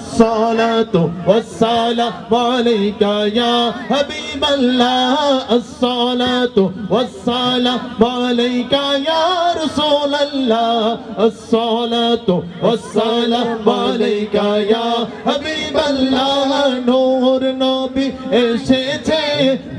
الصلاة والسلام عليك يا حبيب الله الصلاة والسلام عليك يا رسول الله الصلاة والسلام عليك يا حبيب الله নূর নবী এসেছে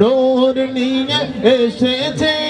নূর নিয়ে এসেছে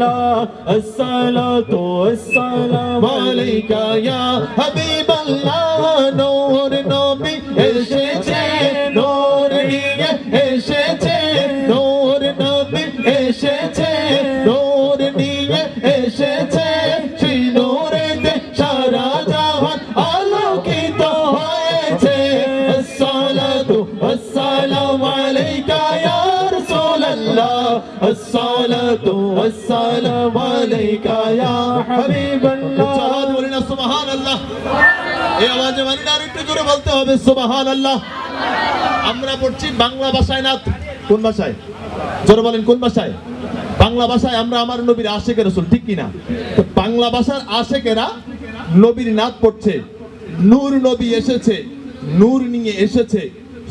الله الصلاة والسلام عليك يا حبيب الله نور নবী এসেছে নূর নিয়ে এসেছে নূর নবী এসেছে নূর নিয়ে এসেছে সেই নূরেতে সারা জাহান আলোকিত হয়েছে আসসালাতু আসসালামু আলাইকা ইয়া রাসূলুল্লাহ আসসালাতু আসসালামু আলাইকা ইয়া হাবিবাল্লাহ বলেন সুবহানাল্লাহ। এই আওয়াজে মানে আর একটু জোরে বলতে হবে, সুবহানাল্লাহ। আমরা পড়ছি বাংলা ভাষায় না কোন ভাষায়? জোরে বলেন, কোন ভাষায়? বাংলা ভাষায় আমরা আমার নবীর আশেকের রসুল, ঠিক কিনা? বাংলা ভাষার আশেকেরা নবীর পড়ছে। নূর নবী এসেছে, নূর নিয়ে এসেছে।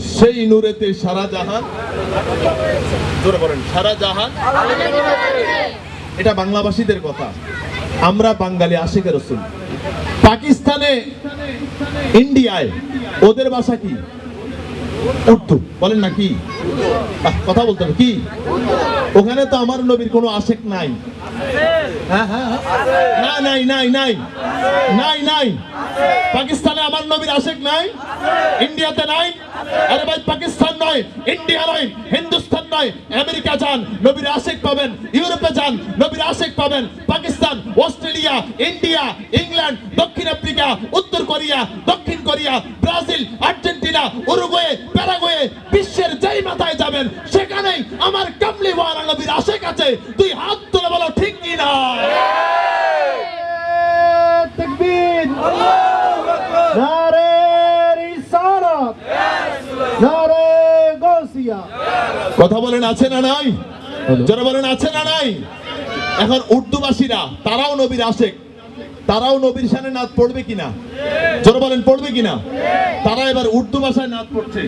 সেই নূরেতে সারা জাহান জোরে বলেন সারা জাহান এটা বাংলাভাষীদের কথা। আমরা বাঙালি আশেকের রসুল। পাকিস্তানে ইন্ডিয়ায় ওদের ভাষা কি? উর্দু। বলেন না কি? কথা বলতে হবে। কি? ওখানে তো আমার নবীর কোনো আশেক নাই। হ্যাঁ, হ্যাঁ, হ্যাঁ। না নাই নাই নাই। নাই নাই। পাকিস্তানে আমার নবীর আশেক নাই। ইন্ডিয়াতে নাই। আরে ভাই পাকিস্তান নয় ইন্ডিয়া নয় হিন্দুস্তান নয় আমেরিকা যান নবীর আশেক পাবেন ইউরোপে যান নবীর আশেক পাবেন পাকিস্তান অস্ট্রেলিয়া ইন্ডিয়া ইংল্যান্ড দক্ষিণ আফ্রিকা উত্তর কোরিয়া দক্ষিণ Korea Brazil Argentina Uruguay Paraguay বিশ্বের যেই মাথায় যাবেন সেখানেই আমার কামলি ওয়ালা নবীর আশেক আছে তুই হাত তুলে বলো ঠিক কি না تكبير نعرة رسالة نعرة غوثية কথা বলেন, আছে না নাই? যারা বলেন, আছে না নাই? এখন উর্দুবাসীরা তারাও নবীর আশেক। তারাও নবীর সানে নাচ পড়বে কিনা? যারা বলেন, পড়বে কিনা? তারা এবার উর্দু ভাষায় নাচ পড়ছে।